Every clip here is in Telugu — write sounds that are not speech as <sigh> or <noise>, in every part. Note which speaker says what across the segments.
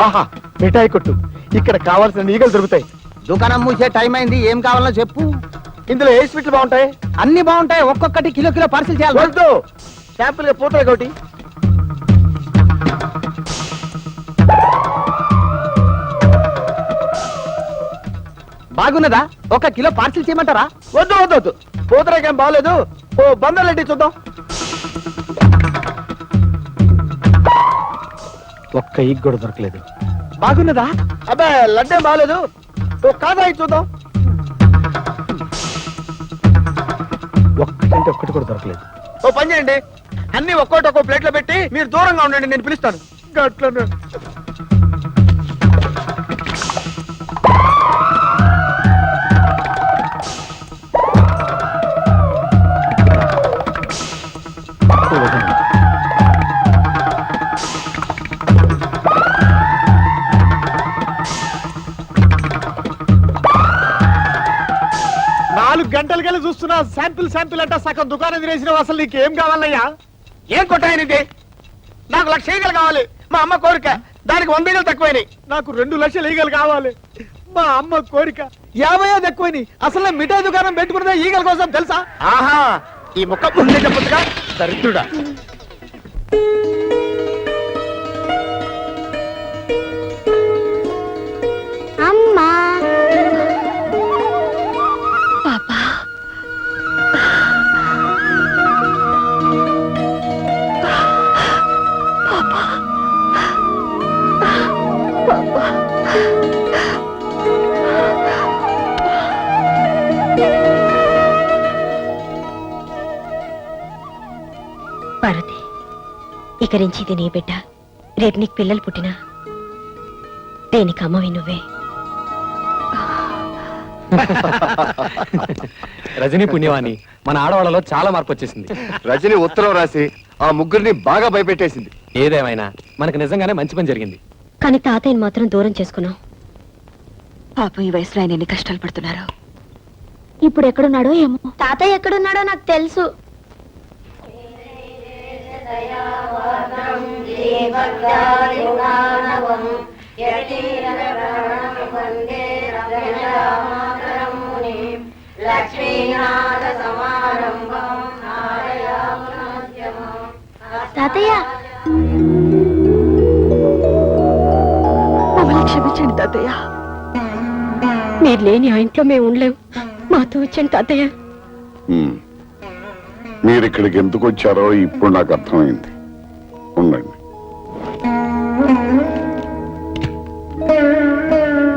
Speaker 1: ఆహా మిఠాయి కొట్టు. ఇక్కడ కావాల్సిన ఈగలు దొరుకుతాయి.
Speaker 2: దుకాణం మూసే టైం అయింది ఏం కావాలో చెప్పు.
Speaker 1: ఇందులో ఏ స్వీట్లు బాగుంటాయి?
Speaker 2: అన్ని బాగుంటాయి ఒక్కొక్కటి కిలో కిలో పార్సిల్ చేయాలి.
Speaker 1: వద్దు. శాంపుల్గా పోతాయి ఒకటి
Speaker 2: బాగున్నదా? ఒక కిలో పార్సిల్ చేయమంటారా?
Speaker 1: వద్దు వద్దు వద్దు. పూతరేకేం బాగలేదు. ఓ బందలెట్టి చూద్దాం. ఒక్క ఈగ్ కూడా దొరకలేదు.
Speaker 2: బాగున్నదా?
Speaker 1: అబ్బే లడ్డే బాగలేదు కాదా చూద్దాం. ఒక్కటంటే ఒక్కటి కూడా దొరకలేదు. ఓ పని చేయండి. అన్ని ఒక్కోటి ఒక్కో ప్లేట్లో పెట్టి మీరు దూరంగా ఉండండి నేను పిలుస్తాను. గట్లను నాలుగు గంటలకెళ్ళి చూస్తున్నా శాంపిల్ శాంపిల్ అంట సగం దుకాణం తినేసిన అసలు నీకు ఏం కావాలయ్యా? ఏం కొట్టాయనిది? నాకు లక్ష ఈగలు కావాలి. మా అమ్మ కోరిక. దానికి వంద ఈగలు తక్కువైనాయి. నాకు రెండు లక్షల ఈగలు కావాలి. మా అమ్మ కోరిక. యాభై ఐదు ఎక్కువైనాయి. అసలు నేను మిఠాయి దుకాణం పెట్టుకున్నదే ఈగల కోసం తెలుసా? ఆహా ఈ ముక్క ముందే చెప్పొచ్చుగా? దరిద్రుడా.
Speaker 3: ఇది నీ బిడ్డ. రేపు నీకు పిల్లలు పుట్టినా. దేనికి అమ్మవి నువ్వే?
Speaker 4: రజనీ పుణ్యవాణి మన ఆడవాళ్ళలో చాలా మార్పు వచ్చేసింది.
Speaker 5: రజని ఉత్తరం రాసి ఆ ముగ్గురిని బాగా భయపెట్టేసింది.
Speaker 4: ఏదేమైనా మనకు నిజంగానే మంచి పని జరిగింది.
Speaker 3: కానీ తాతయ్యని మాత్రం దూరం చేసుకున్నాం. పాపం ఈ వయసులో ఆయన ఎన్ని కష్టాలు పడుతున్నారు. ఇప్పుడు ఎక్కడున్నాడో ఏమో.
Speaker 6: తాతయ్య ఎక్కడున్నాడో నాకు తెలుసు. తాతయ్య!
Speaker 3: మమ్మల్ని క్షమించండి తాతయ్య. మీరు లేని ఆ ఇంట్లో మేము ఉండలేం. మాతో వచ్చండి తాతయ్య.
Speaker 7: మీరు ఇక్కడికి ఎందుకు వచ్చారో ఇప్పుడు నాకు అర్థమైంది. ఉండండి.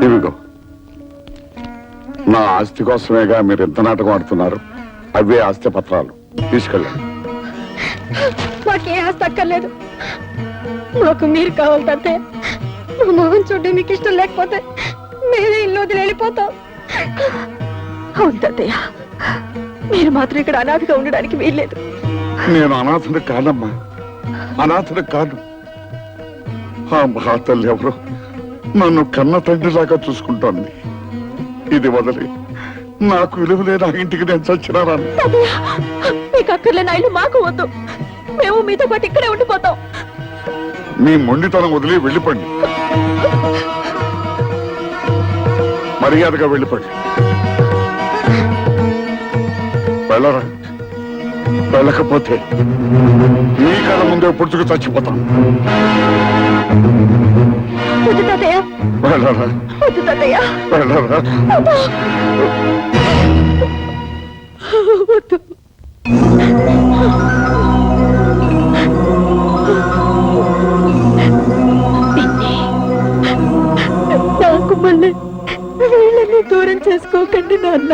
Speaker 7: ఇవిగో. నా ఆస్తి కోసమేగా మీరు ఎంత నాటకం ఆడుతున్నారు? అవే ఆస్తి పత్రాలు. తీసుకెళ్ళండి.
Speaker 3: మాకే ఆస్తి అక్కర్లేదు. మాకు మీరు కావాలి తాతయ్య మా మొహం చూడడం మీకు ఇష్టం లేకపోతే మేమే ఇల్లు వదిలి వెళ్ళిపోతాం. అవును తాతయ్య. మీరు మాత్రం ఇక్కడ అనాథగా ఉండడానికి వీల్లేదు.
Speaker 7: నేను అనాథుడు కానమ్మా. అనాథుడు కాను. ఆ మహాతల్లి ఎవరో నన్ను కన్న తండ్రిలాగా చూసుకుంటోంది. ఇది వదిలి. నాకు విలువ లేని ఆ ఇంటికి నేను చచ్చినారాను
Speaker 3: మీకు అక్కర్లేని ఇల్లు మాకు వద్దు. మేము మీతో పాటు ఇక్కడే ఉండిపోతాం.
Speaker 7: మీ మొండితనం వదిలి వెళ్ళిపోండి. మర్యాదగా వెళ్ళిపోండి. వెళ్ళరా. వెళ్ళకపోతే మీ కళ్ళ ముందే పుట్టుకు చచ్చిపోతాం. వెళ్ళరా. వెళ్ళరా.
Speaker 3: వద్దు. నాకు మళ్ళీ వీళ్ళని దూరం చేసుకోకండి నాన్న.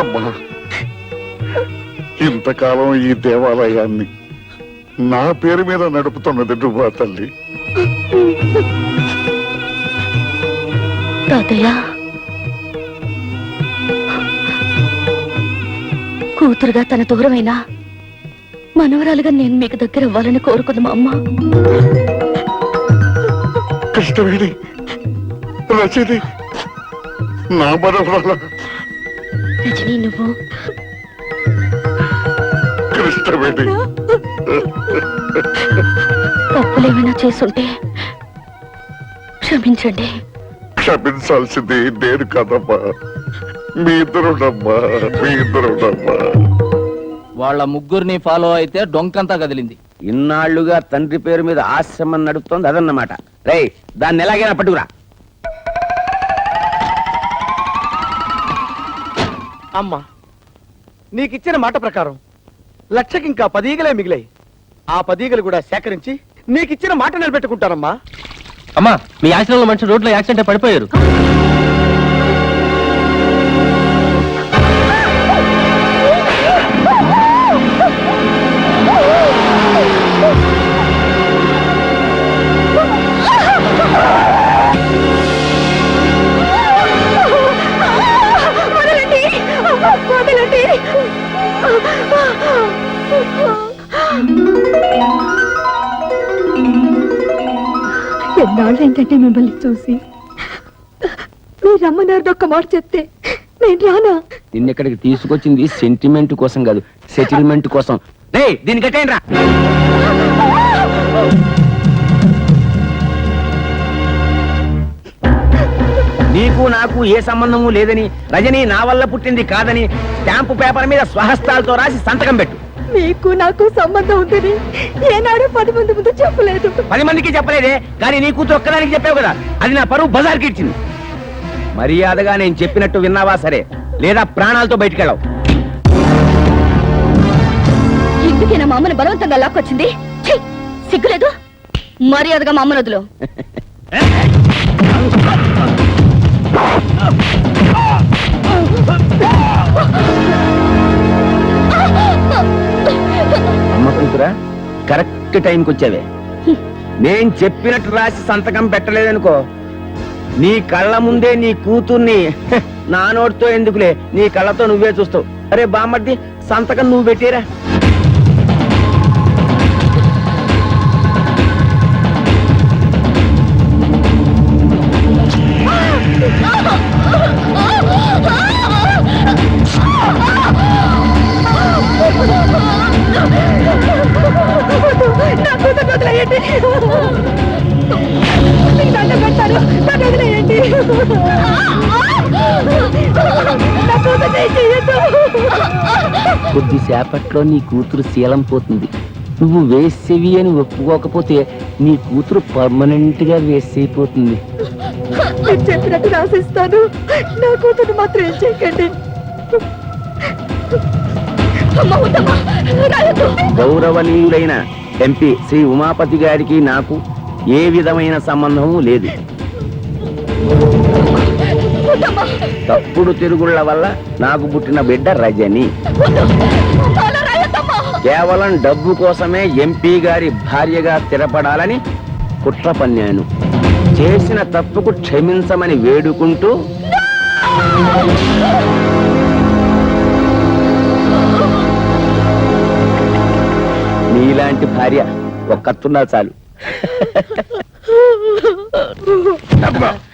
Speaker 7: అమ్మా ఇంతకాలం ఈ దేవాలయాన్ని నా పేరు మీద నడుపుతున్నది నువ్వా తల్లి?
Speaker 3: తాతయ్య. కూతురుగా తన దూరమైనా మనవరాలుగా నేను మీకు దగ్గర అవ్వాలని కోరుకుంది మా అమ్మ.
Speaker 7: కృష్ణవేణి నా మనవరాల.
Speaker 3: రజనీ నువ్వు?
Speaker 7: కృష్ణవేణి.
Speaker 3: తప్పులేమైనా చేసుంటే క్షమించండి.
Speaker 7: క్షమించాల్సింది నేను కదమ్మా. మీ ఇద్దరునమ్మా మీ ఇద్దరునమ్మా
Speaker 8: వాళ్ళ ముగ్గురిని ఫాలో అయితే డొంకంతా కదిలింది.
Speaker 2: ఇన్నాళ్ళుగా తండ్రి పేరు మీద ఆశ్రమం నడుపుతోంది అదన్నమాట. రేయ్ దాన్ని ఎలాగైనా పట్టుకురా.
Speaker 9: అమ్మా నీకిచ్చిన మాట ప్రకారం లక్షకి ఇంకా పదీగలే మిగిలాయి. ఆ పదీగలు కూడా సేకరించి నీకిచ్చిన మాట నిలబెట్టుకుంటానమ్మా.
Speaker 10: అమ్మా మీ ఆశ్రమంలో మనిషి రోడ్లో యాక్సిడెంట్ పడిపోయారు.
Speaker 3: వదలండి. వదలండి. ఎన్నాళ్ళు ఏంటంటే మిమ్మల్ని చూసి? మీరు రమ్మన్నారు ఒక్క మాట చెప్తే నేను రానా?
Speaker 2: నిన్నెక్కడికి తీసుకొచ్చింది సెంటిమెంట్ కోసం కాదు సెటిల్మెంట్ కోసం. రే దీని కట్టేయండి రా నీకు నాకు ఏ సంబంధము లేదని రజని నా వల్ల పుట్టింది కాదని స్టాంపు పేపర్ మీద స్వహస్తాలతో రాసి సంతకం పెట్టు.
Speaker 3: మీకు నాకు సంబంధం ఉందని ఏనాడు పది మంది ముందు చెప్పలేదు.
Speaker 2: పది మందికి చెప్పలేదే కానీ నీ కూతురు ఒక్కదానికి చెప్పావు కదా. అది నా పరువు బజార్కి ఇచ్చింది. మర్యాదగా నేను చెప్పినట్టు విన్నావా సరే లేదా ప్రాణాలతో బయటికెళ్ళవు.
Speaker 3: మా అమ్మని బలవంతంగా లాక్కొచ్చింది! సిగ్గులేదు? మర్యాదగా మా అమ్మను వదులు. <laughs>
Speaker 2: కూతురా కరెక్ట్ టైంకి వచ్చావే నేను చెప్పినట్టు రాసి సంతకం పెట్టలేదనుకో నీ కళ్ళ ముందే నీ కూతుర్ని నా నోటితో ఎందుకులే నీ కళ్ళతో నువ్వే చూస్తావు. అరే బామ్మర్ది సంతకం నువ్వు పెట్టేరా. కొద్దిసేపట్లో నీ కూతురు శీలం పోతుంది. నువ్వు వేసేవి అని ఒప్పుకోకపోతే నీ కూతురు పర్మనెంట్గా వేసైపోతుంది.
Speaker 3: మీరు చెప్పినట్టు రాసిస్తాను నా కూతురు మాత్రం ఏం చేయకండి.
Speaker 2: గౌరవనీయులైన ఎంపీ శ్రీ ఉమాపతి గారికి నాకు ఏ విధమైన సంబంధము లేదు. తప్పుడు తిరుగుళ్ళ వల్ల నాకు పుట్టిన బిడ్డ రజని. కేవలం డబ్బు కోసమే ఎంపీ గారి భార్యగా స్థిరపడాలని కుట్ర పన్నాను. చేసిన తప్పుకు క్షమించమని వేడుకుంటూ నీలాంటి భార్య ఒక్కతున్నా చాలు. <laughs>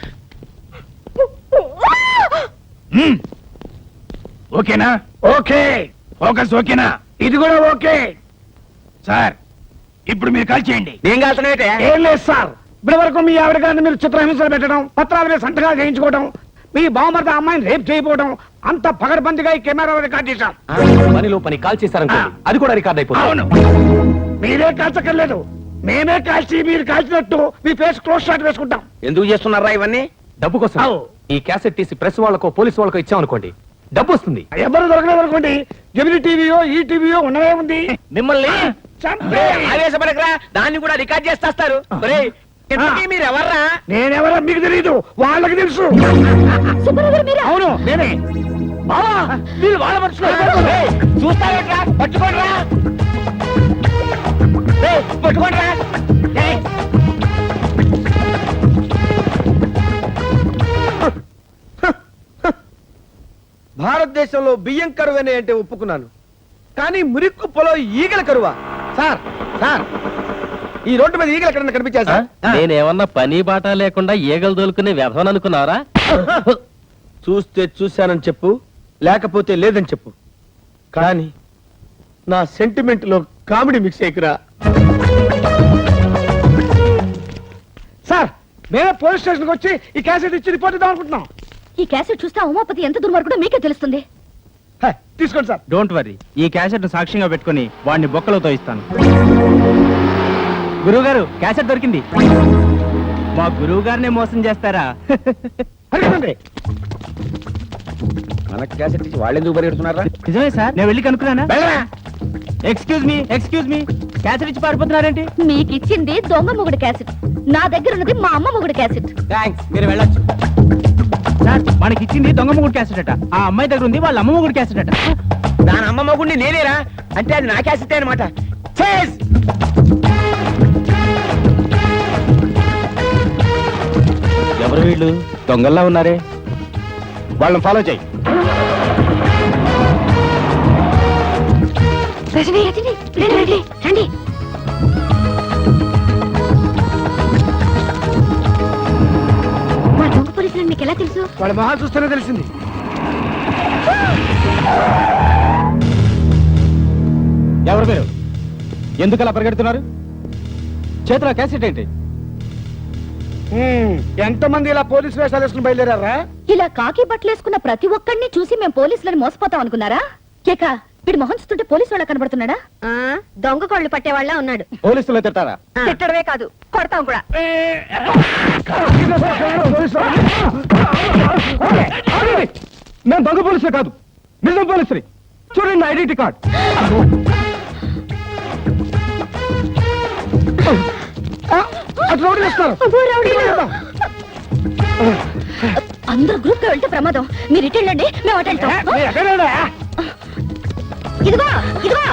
Speaker 9: ఓకేనా? ఓకే. ఫోకస్ ఓకేనా? ఇది కూడా ఓకే. సార్ ఇప్పుడు మీరు కాల్ చేయండి.
Speaker 2: ఏం కాల్తనేటే
Speaker 9: ఏం లేదు సార్. ఇప్పటి వరకు మీ ఆవిడ గారిని మీరు చిత్రహింసలు పెట్టడం పత్రాల మీద సంతకాలు చేయించుకోవడం మీ బావమరిది అమ్మాయిని రేప్ చేయకపోవడం అంత పగడబందిగా ఈ కెమెరా రికార్డ్ చేశాం.
Speaker 10: పనిలో పని కాల్ చేశారనుకోండి. అది కూడా రికార్డ్ అయిపోతుంది.
Speaker 9: అవును. మీరే కాల్చక్కర్లేదు. మేమే కాల్చి మీరు కాల్చినట్టు మీ ఫేస్ క్లోజ్ షాట్ వేసుకుంటాం.
Speaker 2: ఎందుకు చేస్తున్నారా ఇవన్నీ?
Speaker 10: డబ్బు కోసం. ఈ క్యాసెట్ తీసి ప్రెస్ వాళ్ళకో పోలీస్ వాళ్ళకో ఇచ్చామనుకోండి డబ్బు వస్తుంది.
Speaker 9: ఎవరు దొరకలేదు అనుకోండి జమిని టీవీయో ఈ టీవీయో ఉన్నదే ఉంది.
Speaker 2: మిమ్మల్ని
Speaker 9: చంపే.
Speaker 2: ఆవేశపడకరా. దాన్ని కూడా రికార్డ్ చేస్తారు మీరు ఎవర్రా
Speaker 9: నేనెవరో మీకు తెలియదు వాళ్ళకి తెలుసు. అవును నేనే. బావా మీరు వాళ్ళ మనుషులు.
Speaker 2: చూస్తారా
Speaker 9: భారతదేశంలో బియ్యం కరువనే అంటే ఒప్పుకున్నాను.
Speaker 1: కానీ మురికి పొలో ఈగల కరువా? Sir sir. ఈ రోడ్డు మీద ఈగలు ఎక్కడన్నా కనిపించారు సార్?
Speaker 11: నేనేమన్నా పని బాట లేకుండా ఈగలు దొలుకునే వ్యవహారం అనుకున్నారా?
Speaker 1: చూస్తే చూశానని చెప్పు లేకపోతే లేదని చెప్పు. కానీ నా సెంటిమెంట్లో కామెడీ మిక్స్ అయ్యకురా. సార్ మేమే పోలీస్ స్టేషన్కి వచ్చి ఈ క్యాసెట్ ఇచ్చి రిపోర్ట్ ఇద్దాం అనుకుంటున్నాం
Speaker 3: ఈ క్యాసెట్ చూస్తే ఆ ఉమాపతి ఎంత దుర్మార్గుడో మీకే తెలుస్తుంది.
Speaker 1: హే, తీసుకోండి సార్.
Speaker 4: డోంట్ వరీ ఈ క్యాసెట్ సాక్ష్యంగా పెట్టుకుని వాడిని బొక్కలతో ఇస్తాను. గురువు గారు క్యాసెట్ దొరికింది. మా గురువు గారినే మోసం చేస్తారా?
Speaker 2: మనకు క్యాసెట్ ఇచ్చి వాళ్ళు ఎందుకు పరిగెడుతున్నారా?
Speaker 4: నిజమే సార్ నేను వెళ్ళి కనుక్కున్నానా? Excuse me excuse me cassette ఇచ్చి పారిపోతున్నారేంటి?
Speaker 3: మీకు ఇచ్చింది దొంగ మొగుడు క్యాసెట్. నా దగ్గర ఉన్నది మా అమ్మ మొగుడు క్యాసెట్.
Speaker 4: థ్యాంక్స్ మీరు వెళ్ళొచ్చు. సార్ మనకి ఇచ్చింది దొంగ మొగుడు క్యాసెట్ అట ఆ అమ్మాయి దగ్గర ఉంది వాళ్ళ అమ్మ మొగుడు క్యాసెట్ అట
Speaker 2: దాని అమ్మ మగుండి నేనేరా? అంటే అది నా క్యాసెట్ అనమాట
Speaker 4: ఎవరు వీళ్ళు? దొంగల్లా ఉన్నారే? వాళ్ళని ఫాలో చేయి.
Speaker 3: రజనీ రజనీ రండి రండి. ఎలా తెలుసు?
Speaker 1: వాళ్ళ మొహాలు చూస్తేనే తెలిసింది.
Speaker 4: ఎవరు మీరు? ఎందుకు అలా పరిగెడుతున్నారు? చేతిలో క్యాసెట్ ఏంటి?
Speaker 1: ఎంతమంది ఇలా పోలీస్ వేషాలు వేసుకుని బయలుదేరారా?
Speaker 3: ఇలా కాకి బట్టలు వేసుకున్న ప్రతి ఒక్కడిని చూసి మేము పోలీసులను మోసపోతాం అనుకున్నారా? కేక వీడు మొహం చూస్తుంటే పోలీసు వాళ్ళ కనబడుతున్నాడా? దొంగ కోళ్ళు పట్టేవాళ్ళ ఉన్నాడు.
Speaker 4: పోలీసులు తిట్టారా
Speaker 3: తిట్టడమే కాదు కొడతాం కూడా.
Speaker 4: మేము దొంగ పోలీసులు కాదు నిజం పోలీసులు చూడండి నా ఐడెంటిటీ కార్డ్.
Speaker 1: అటు వస్తారు.
Speaker 3: అందరూ గ్రూప్గా వెళ్తే ప్రమాదం. మీరు ఇటు వెళ్ళండి మేము అటు వెళ్తాం. ఇదిగో ఇదిగో.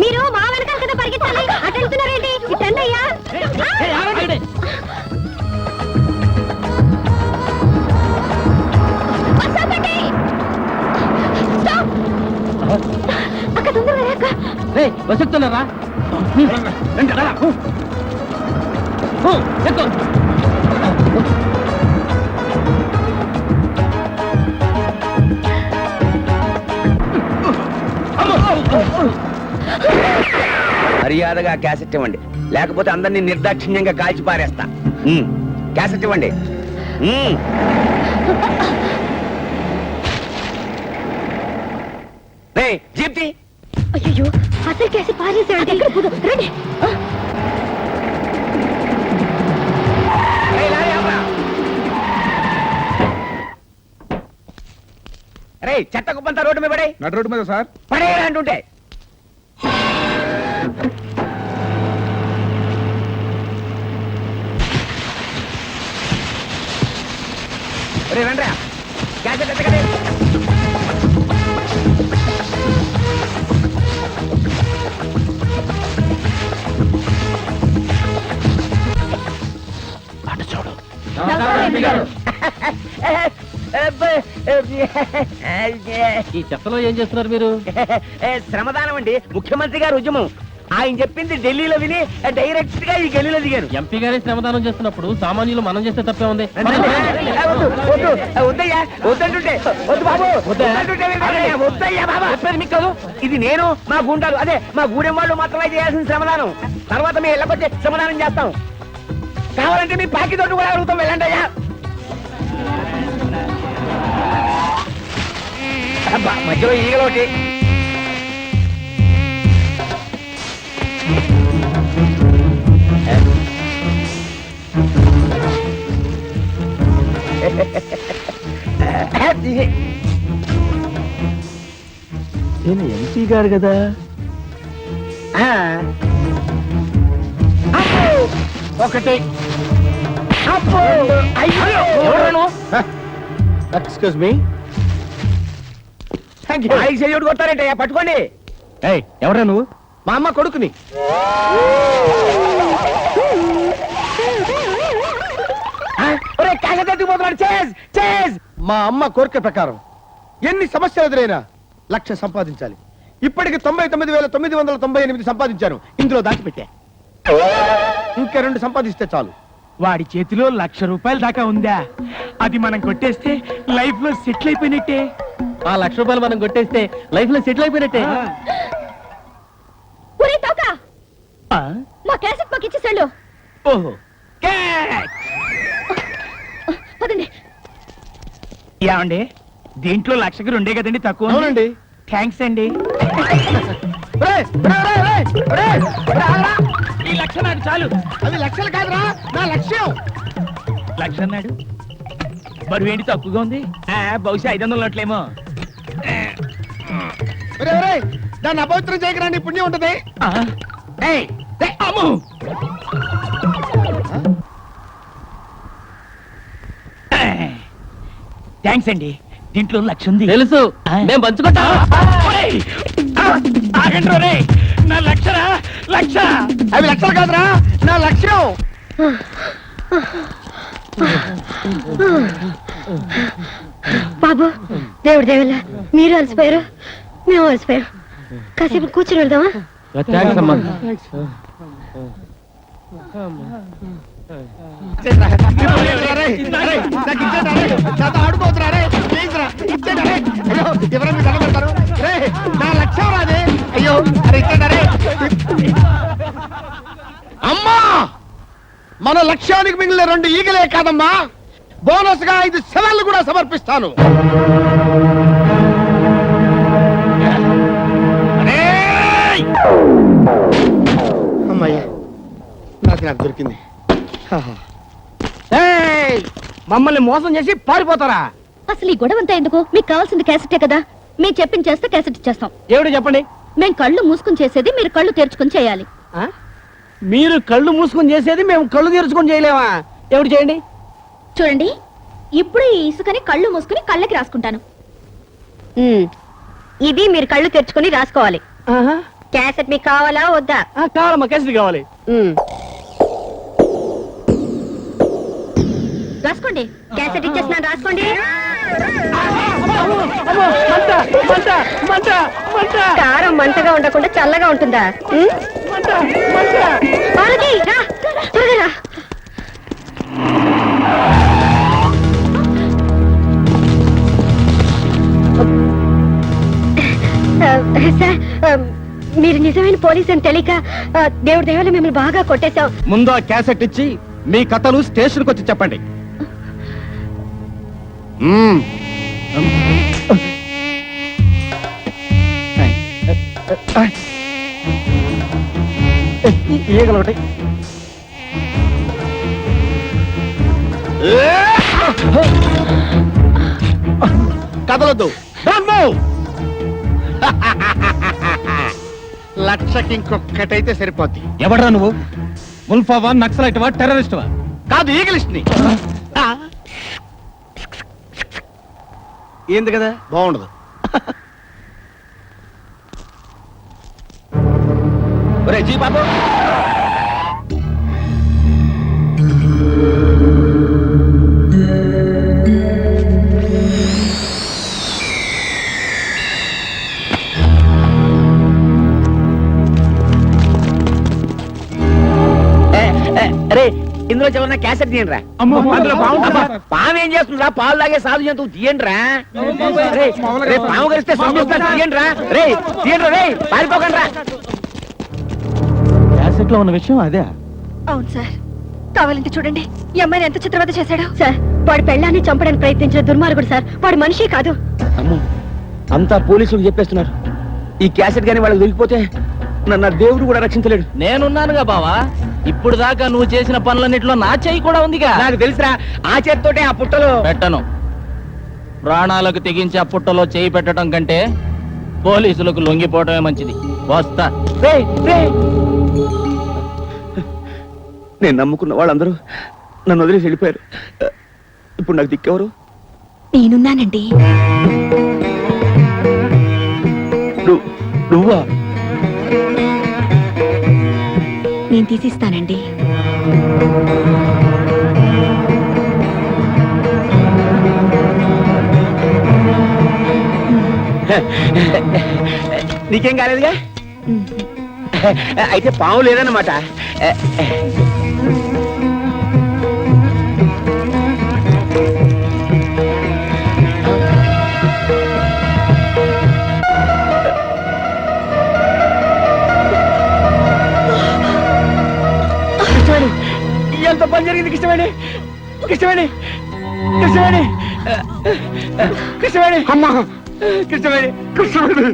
Speaker 3: మీరు మా వెనకాల కదా పరిగెత్తాలి అటు వెళ్తున్నారేంటి? ఇటు రండి అయ్యా. అక్క తొందరగా అక్క.
Speaker 11: వసతున్నారా
Speaker 2: మర్యాదగా క్యాసెట్ ఇవ్వండి. లేకపోతే అందరినీ నిర్దాక్షిణ్యంగా కాల్చి పారేస్తా. క్యాసెట్ ఇవ్వండి. జీప్తి
Speaker 3: అయ్యో అసలు కేసి పారేసాడు ఎక్కడ పోదు రండి.
Speaker 2: చెత్త కుప్పంతా రోడ్డు మీద పడే
Speaker 1: నడు రోడ్డు మీద సార్.
Speaker 2: పడేయరా అంటుంటే. రే రండ్రా. క్యాసెట్ ఎత్తకండి
Speaker 11: ఈ చెత్తలో ఏం చేస్తున్నారు మీరు?
Speaker 2: శ్రమదానం అండి. ముఖ్యమంత్రి గారు ఉద్యమం. ఆయన చెప్పింది ఢిల్లీలో విని డైరెక్ట్గా ఈ గల్లీలో దిగాను
Speaker 11: ఎంపీ గారే శ్రమదానం చేస్తున్నప్పుడు సామాన్యులు మనం చేస్తే తప్పే ఉంది.
Speaker 2: వద్దు, వద్దు, వద్దయ్యా వద్దంటుంటే వద్దు బాబు వద్దంటుంటే వినయ్యా, వద్దయ్యా బాబా. చెప్పేది మీకు కాదు. ఇది నేను మా గుండాలు అదే మా గూడెం వాళ్ళు మాత్రమే చేయాల్సిన శ్రమదానం. తర్వాత మీ ఇళ్ళకొచ్చి శ్రమదానం చేస్తాం. కావాలంటే మీ పాకి తోటి కూడా అడుగుతాం వెళ్ళండి అయ్యా. అబ్బా, మధ్యలో ఈగలోటి.
Speaker 1: నేను ఎంపీ గారు కదా? ఒకటి. ఎక్స్క్యూజ్ మీ థ్యాంక్ యూ
Speaker 2: ఐదు చెయ్యి కొట్టారంటే పట్టుకోండి.
Speaker 4: ఏయ్ ఎవరా నువ్వు?
Speaker 1: మా అమ్మ కొడుకుని. మా అమ్మ కోరిక ప్రకారం ఎన్ని సమస్యలు ఎదురైనా లక్ష సంపాదించాలి. ఇప్పటికి తొంభై తొమ్మిది వేల తొమ్మిది వందల తొంభై ఎనిమిది సంపాదించాను. ఇందులో దాచిపెట్టా. ఇంకా రెండు సంపాదిస్తే చాలు.
Speaker 12: వాడి చేతిలో లక్ష రూపాయల దాకా ఉందా అది మనం కొట్టేస్తే లైఫ్లో సెటిల్ అయిపోయినట్టే
Speaker 8: ఆ లక్ష రూపాయలు మనం కొట్టేస్తే లైఫ్లో సెటిల్ అయిపోయినట్టే
Speaker 12: ఆ?
Speaker 6: మా క్యాసెట్ మాకు ఇచ్చేసాడు
Speaker 12: ఓహో క్యాచ్!
Speaker 6: పదండి
Speaker 12: ఏమండి దీంట్లో లక్షకి రెండే కదండి తక్కువ ఉంది?
Speaker 1: అవునండి
Speaker 12: థ్యాంక్స్ అండి
Speaker 1: ఒరేయ్, ఒరేయ్, ఒరేయ్, ఒరేయ్, ఒరేయ్, ఒరేయ్, ఆగరా.
Speaker 12: లక్ష నాకు చాలు.
Speaker 1: అవి లక్షలు కాదురా నా లక్ష్యం.
Speaker 12: లక్ష అన్నాడు బరువు ఏంటి తక్కువగా ఉంది? ఆ, బహుశా ఐదు వందల నోట్లేమో
Speaker 1: దాన్ని అపవిత్రం చేయకరా నీ పుణ్యం ఉంటది.
Speaker 12: థ్యాంక్స్ అండి. దీంట్లో లక్ష ఉంది.
Speaker 8: తెలుసు. మేము పంచుకుంటాం.
Speaker 12: ఆగండి రేయ్. నా లక్షరా? లక్ష!
Speaker 1: అవి లక్షలు కాదురా. నా లక్ష్యం.
Speaker 6: బాబు దేవుడు దేవుళ్ళ మీరు అలసిపోయారు మేము అలసిపోయాం. కాసేపు కూర్చుని వెళ్దామా?
Speaker 8: థ్యాంక్స్ అమ్మా.
Speaker 1: రేయ్, నాకు ఇచ్చేయరా రేయ్. నాతో ఆడుకోవద్దురా రేయ్. ప్లీజ్ రా, ఇచ్చేయరా రేయ్. అయ్యో, ఎవరైనా మీకు దండం పెడతారు? రేయ్, నా లక్ష్యం రాదే. అయ్యో అరే ఇక్కడ రే. అమ్మా! మన లక్ష్యానికి మిగిలిన రెండు ఈగలే కాదమ్మా. బోనస్గా ఐదు సెవెన్లు కూడా సమర్పిస్తాను. రేయ్! నాకు నాకు దొరికింది. మమ్మల్ని మోసం చేసి పారిపోతారా?
Speaker 6: అసలు ఈ గొడవంతా ఎందుకు? మీకు కావాల్సింది క్యాసెటే కదా? మేము చెప్పింది చేస్తే క్యాసెట్ ఇచ్చేస్తాం.
Speaker 1: ఏమిటి చెప్పండి?
Speaker 6: మేము కళ్ళు మూసుకుని చేసేది మీరు కళ్ళు తెరుచుకుని చేయాలి.
Speaker 1: ఆ? మీరు కళ్ళు మూసుకొని చేసేది మేము కళ్ళు తెరుచుకొని చేయలేమా? ఏమిటి చేయండి?
Speaker 6: చూడండి ఇప్పుడు ఈ ఇసుకని కళ్ళు మూసుకుని కళ్ళకి రాసుకుంటాను. ఇది మీరు కళ్ళు తెరుచుకుని రాసుకోవాలి. క్యాసెట్ మీకు కావాలా వద్దా?
Speaker 1: కావాలమ్మా కేసరి కావాలి.
Speaker 6: రాసుకోండి. క్యాసెట్ ఇచ్చేస్తున్నాను రాసుకోండి. కారం మంటగా ఉండకుండా చల్లగా ఉంటుందా? ఉమ్? పార్వతి, రా, త్వరగా రా. ఆ, సార్ ఆ, మీరు నిజమైన పోలీస్ అని తెలియక దేవుడి దేవాలయం మిమ్మల్ని బాగా కొట్టేశాం.
Speaker 1: ముందు ఆ క్యాసెట్ ఇచ్చి మీ కథలు స్టేషన్కి వచ్చి చెప్పండి. ఈగలు ఒకటి move. లక్షకి ఇంకొక్కటైతే సరిపోద్ది.
Speaker 12: ఎవడరా నువ్వు? ముల్ఫావా నక్సలైట్వా టెర్రరిస్ట్వా?
Speaker 1: కాదు ఈగలిస్ట్ని ఏంది కదా? బాగుండదు.
Speaker 2: ఒరే జీ బాబు అరే ఇందులో చివరిన క్యాసెట్ తీయండి రా
Speaker 12: పాము
Speaker 2: ఏం చేస్తుందిరా? పాలు తాగే సాధు జంతువు తీయండి రా రే, పాము కలిస్తే సంబంధిస్తారు తీయండి రా రే తీయండి రే పారిపోకండి రా
Speaker 8: క్యాసెట్లో ఉన్న విషయం అదే.
Speaker 6: అవును సార్. కావాలంటే చూడండి. ఈ అమ్మాయిని ఎంత చిత్రవద చేశాడు? సార్ వాడి పెళ్ళాన్ని చంపడానికి ప్రయత్నించిన దుర్మార్గుడు సార్. వాడు మనిషి కాదు.
Speaker 2: అమ్మో అంతా పోలీసులకు చెప్పేస్తున్నారు. ఈ క్యాసెట్ గానీ వాళ్ళకి దొరికిపోతే నన్ను దేవుడు కూడా రక్షించలేడు.
Speaker 8: నేనున్నానుగా బావా. ఇప్పుడు దాకా నువ్వు చేసిన పనులన్నిట్లో నా చెయ్యి కూడా ఉందిగా.
Speaker 2: నాకు తెలుసురా ఆ చేత్తోటే ఆ పుట్టలో.
Speaker 8: పెట్టను. ప్రాణాలకు తెగించి ఆ పుట్టలో చేయి పెట్టడం కంటే పోలీసులకు లొంగిపోవడమే మంచిది. వస్తా.
Speaker 2: నేను నమ్ముకున్న వాళ్ళందరూ నన్ను వదిలేసి వెళ్ళిపోయారు. ఇప్పుడు నాకు దిక్కెవరు?
Speaker 6: నేనున్నానండి.
Speaker 2: నువ్వు?
Speaker 6: నేను తీసిస్తానండి.
Speaker 2: నీకేం కాలేదుగా? అయితే పాము లేదన్నమాట. ఎంత పని జరిగింది కృష్ణవేణి. కృష్ణవేణి. కృష్ణవేణి. కృష్ణవేణి.
Speaker 7: అమ్మా.
Speaker 2: కృష్ణవేణి.
Speaker 7: కృష్ణవేణి.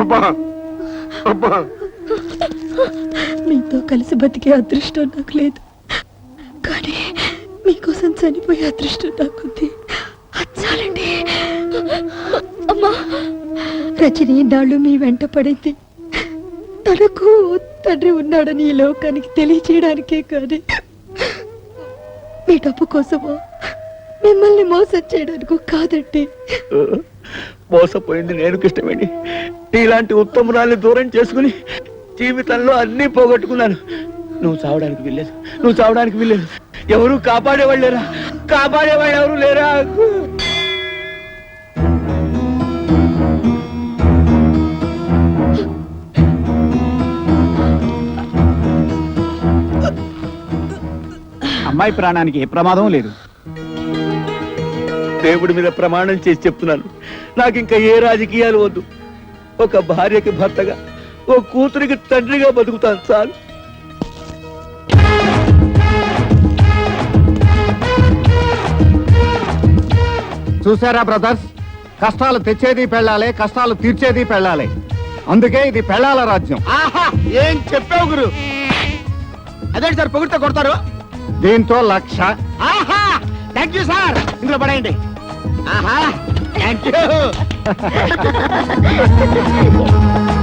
Speaker 7: అబ్బా. అబ్బా.
Speaker 3: మీతో కలిసి బతికే అదృష్టం నాకు లేదు. కానీ మీకోసం చనిపోయే అదృష్టం నాకుంది. అది చాలండి. అమ్మా. రజని నాళ్ళు మీ వెంట పడింది. తనకు తండ్రి ఉన్నాడని ఈ లోకానికి తెలియచేయడానికే కానీ మీ డబ్బు కోసమో మిమ్మల్ని మోసం చేయడానికో కాదండి.
Speaker 2: మోసపోయింది నేను కృష్ణమేణి నీలాంటి ఉత్తమరాల్ని దూరం చేసుకుని జీవితంలో అన్నీ పోగొట్టుకున్నాను. నువ్వు చావడానికి వెళ్ళలేదు నువ్వు చావడానికి వెళ్ళలేదు ఎవరు కాపాడేవాళ్ళు లేరా కాపాడేవాళ్ళు ఎవరు లేరా?
Speaker 4: అమ్మాయి ప్రాణానికి ఏ ప్రమాదం లేదు.
Speaker 2: దేవుడి మీద ప్రమాణం చేసి చెప్తున్నాను. నాకు ఇంకా ఏ రాజకీయాలు వద్దు. ఒక భార్యకి భర్తగా ఓ కూతురికి తండ్రిగా బతుకుతాను చాలు.
Speaker 1: చూసారా బ్రదర్స్? కష్టాలు తెచ్చేది పెళ్ళాలి కష్టాలు తీర్చేది పెళ్ళాలి. అందుకే ఇది పెళ్ళాల రాజ్యం.
Speaker 2: ఆహా ఏం చెప్పావు గురు? అదేంటి సార్ పొగిడితే కొడతారు?
Speaker 1: దీంతో లక్ష.
Speaker 2: ఆహా! థ్యాంక్ యూ సార్ ఇందులో పడేయండి. ఆహా! Thank you <laughs>